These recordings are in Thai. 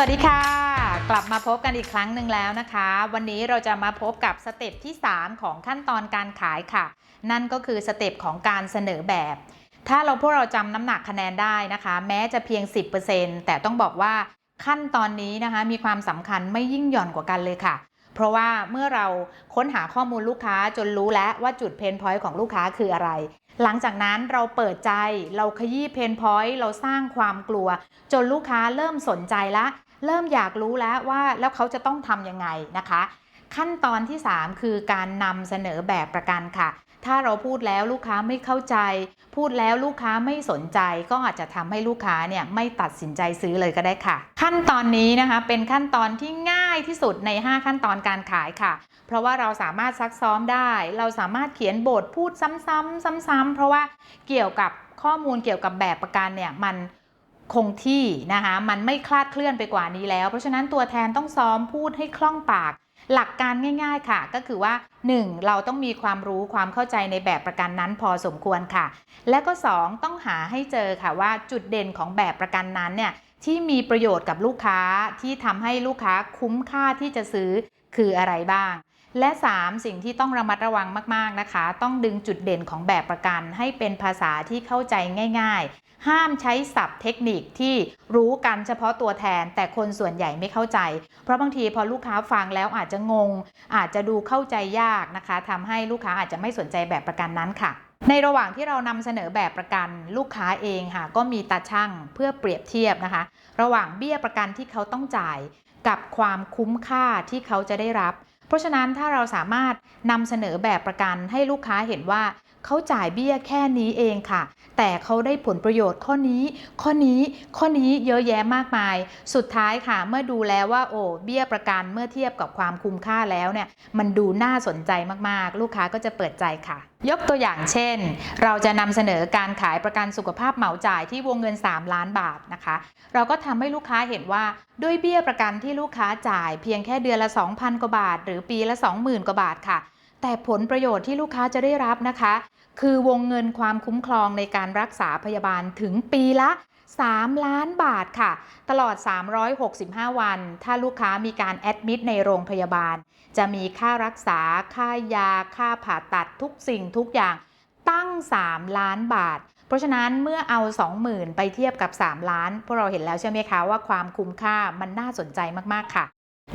สวัสดีค่ะ กลับมาพบกันอีกครั้งหนึ่งแล้วนะคะ วันนี้เราจะมาพบกับสเต็ปที่ 3 ของขั้นตอนการขายค่ะ นั่นก็คือสเต็ปของการเสนอแบบ ถ้าเราพวกเราจำน้ำหนักคะแนนได้นะคะ แม้จะเพียง 10%แต่ต้องบอกว่าขั้นตอนนี้นะคะมีความสำคัญไม่ยิ่งหย่อนกว่ากันเลยค่ะ เพราะว่าเมื่อเราค้นหาข้อมูลลูกค้าจนรู้แล้วว่าจุดเพนพอยต์ของลูกค้าคืออะไร หลังจากนั้นเราเปิดใจเราขยี้เพนพอยต์เราสร้างความกลัว จนลูกค้าเริ่มสนใจละ เริ่มอยากรู้แล้วว่าแล้วเขาจะต้องทำยังไงนะคะ ขั้นตอนที่ 3 คือการนำเสนอแบบประกันค่ะ ถ้าเราพูดแล้วลูกค้าไม่เข้าใจ พูดแล้วลูกค้าไม่สนใจ ก็อาจจะทำให้ลูกค้าเนี่ยไม่ตัดสินใจซื้อเลยก็ได้ค่ะ ขั้นตอนนี้นะคะเป็นขั้นตอนที่ง่ายที่สุดใน 5 ขั้นตอนการขายค่ะ เพราะว่าเราสามารถซักซ้อมได้ เราสามารถเขียนบทพูดซ้ำๆซ้ำๆเพราะว่าเกี่ยวกับข้อมูลเกี่ยวกับแบบประกันเนี่ยมัน คงที่นะคะมันไม่คลาดเคลื่อนไปกว่านี้แล้ว เพราะฉะนั้นตัวแทนต้องซ้อมพูดให้คล่องปาก หลักการง่าย ๆค่ะ ก็คือว่า 1. เราต้องมีความรู้ความเข้าใจในแบบประกันนั้นพอสมควรค่ะ และก็ 2. ต้องหาให้เจอค่ะว่าจุดเด่นของแบบประกันนั้นเนี่ยที่มีประโยชน์กับลูกค้าที่ทำให้ลูกค้าคุ้มค่าที่จะซื้อคืออะไรบ้าง และ 3. สิ่งที่ต้องระมัดระวังมาก ๆ นะคะ ต้องดึงจุดเด่นของแบบประกัน ให้เป็นภาษาที่เข้าใจง่าย ๆ ห้ามใช้ศัพท์เทคนิคที่รู้กันเฉพาะตัวแทน แต่คนส่วนใหญ่ไม่เข้าใจ เพราะบางทีพอลูกค้าฟังแล้วอาจจะงง อาจจะดูเข้าใจยากนะคะทำให้ลูกค้าอาจจะไม่สนใจแบบประกันนั้นค่ะในระหว่างที่เรานำเสนอแบบประกันลูกค้าเองค่ะก็มีตาช่างเพื่อเปรียบเทียบนะคะ ระหว่างเบี้ยประกันที่เขาต้องจ่าย กับความคุ้มค่าที่เขาจะได้รับ เพราะฉะนั้นถ้าเราสามารถนำเสนอแบบประกันให้ลูกค้าเห็นว่า เขาจ่ายเบี้ยแค่นี้เองค่ะ แต่เขาได้ผลประโยชน์ข้อนี้ ข้อนี้ ข้อนี้เยอะแยะมากมาย สุดท้ายค่ะ เมื่อดูแล้วว่าโอ้เบี้ยประกันเมื่อเทียบกับความคุ้มค่าแล้วเนี่ย มันดูน่าสนใจมากๆ ลูกค้าก็จะเปิดใจค่ะยกตัวอย่างเช่น เราจะนำเสนอการขายประกันสุขภาพเหมาจ่ายที่วงเงิน 3 ล้านบาทนะคะ เราก็ทำให้ลูกค้าเห็นว่าด้วยเบี้ยประกันที่ลูกค้าจ่ายเพียงแค่เดือนละ 2,000 กว่าบาท หรือปีละ 20,000 กว่าบาทค่ะ แต่ผลประโยชน์ที่ลูกค้าจะได้รับนะคะ คือวงเงินความคุ้มครองในการรักษาพยาบาลถึงปีละ 3 ล้านบาทค่ะ ตลอด 365 วัน ถ้าลูกค้ามีการแอดมิดในโรงพยาบาล จะมีค่ารักษา ค่ายา ค่าผ่าตัดทุกสิ่งทุกอย่างตั้ง 3 ล้านบาท เพราะฉะนั้นเมื่อเอา 20,000 ไปเทียบกับ 3 ล้าน พวกเราเห็นแล้วใช่ไหมคะว่าความคุ้มค่ามันน่าสนใจมาก ๆ ค่ะ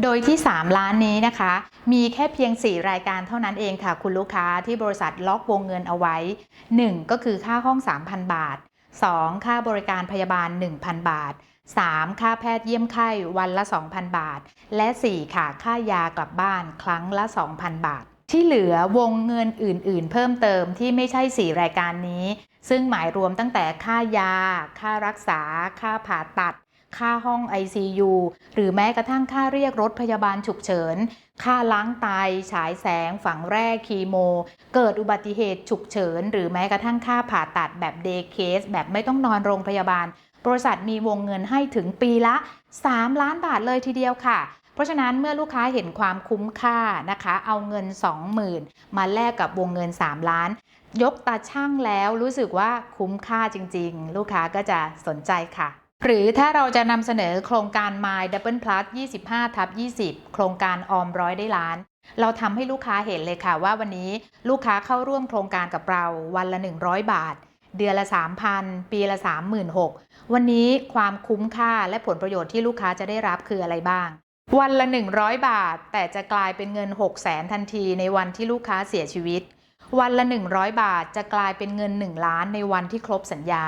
โดยที่ 3 ล้านนี้นะคะ มีแค่เพียง 4 รายการเท่านั้นเองค่ะ คุณลูกค้าที่บริษัทล็อกวงเงินเอาไว้ 1 ก็คือค่าห้อง 3,000 บาท 2. ค่าบริการพยาบาล 1,000 บาท 3. ค่าแพทย์เยี่ยมไข้วันละ 2,000 บาท และ 4 ค่ะ ค่ายากลับบ้านครั้งละ 2,000 บาท ที่เหลือวงเงินอื่น ๆ เพิ่มเติมที่ไม่ใช่ 4 รายการนี้ ซึ่งหมายรวมตั้งแต่ค่ายา ค่ารักษา ค่าผ่าตัด ค่าห้อง ICU หรือแม้กระทั่งค่าเรียกรถพยาบาลฉุกเฉิน ค่าล้างไตฉายแสง ฝังแรกคีโม เกิดอุบัติเหตุฉุกเฉิน หรือแม้กระทั่งค่าผ่าตัดแบบเดย์เคสแบบไม่ต้องนอนโรงพยาบาล บริษัทมีวงเงินให้ถึงปีละ 3 ล้านบาทเลยทีเดียวค่ะเพราะฉะนั้นเมื่อลูกค้าเห็นความคุ้มค่านะคะ เอาเงิน 20,000 มาแลกกับวงเงิน 3 ล้าน ยกตาช่างแล้วรู้สึกว่าคุ้มค่าจริง ๆ ลูกค้าก็จะสนใจค่ะ หรือถ้าเราจะนำเสนอโครงการ My Double Plus 25ทับ20 โครงการออมร้อยได้ล้าน เราทำให้ลูกค้าเห็นเลยค่ะว่าวันนี้ลูกค้าเข้าร่วมโครงการกับเราวันละ 100 บาท เดือนละ 3,000 ปีละ 36,000 วันนี้ความคุ้มค่าและผลประโยชน์ที่ลูกค้าจะได้รับคืออะไรบ้าง วันละ 100 บาท แต่จะกลายเป็นเงิน 6 0 0 0 0 0ทันทีในวันที่ลูกค้าเสียชีวิต วันละ 100 บาทจะกลายเป็นเงิน 1 ล้านในวันที่ครบสัญญา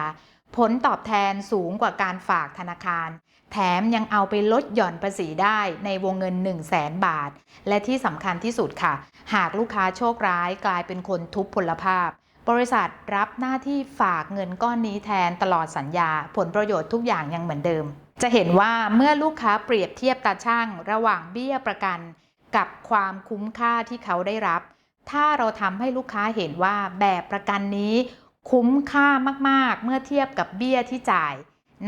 ผลตอบแทนสูงกว่าการฝากธนาคาร แถมยังเอาไปลดหย่อนภาษีได้ในวงเงิน 1 0 0 0 0แสนบาท และที่สำคัญที่สุดค่ะ หากลูกค้าโชคร้ายกลายเป็นคนทุพพลภาพ บริษัทรับหน้าที่ฝากเงินก้อนนี้แทนตลอดสัญญา ผลประโยชน์ทุกอย่างยังเหมือนเดิม จะเห็นว่าเมื่อลูกค้าเปรียบเทียบตาช่างระหว่างเบี้ยประกัน กับความคุ้มค่าที่เขาได้รับ ถ้าเราทำให้ลูกค้าเห็นว่าแบบประกันนี้ คุ้มค่ามาก ๆ เมื่อเทียบกับเบี้ยที่จ่าย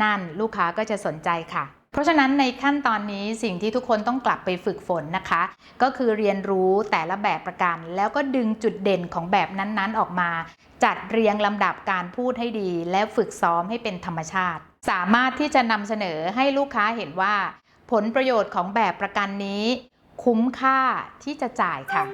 นั่นลูกค้าก็จะสนใจค่ะ เพราะฉะนั้นในขั้นตอนนี้สิ่งที่ทุกคนต้องกลับไปฝึกฝนนะคะ ก็คือเรียนรู้แต่ละแบบประกัน แล้วก็ดึงจุดเด่นของแบบนั้นๆออกมา จัดเรียงลำดับการพูดให้ดี และฝึกซ้อมให้เป็นธรรมชาติ สามารถที่จะนำเสนอให้ลูกค้าเห็นว่า ผลประโยชน์ของแบบประกันนี้ คุ้มค่าที่จะจ่ายค่ะ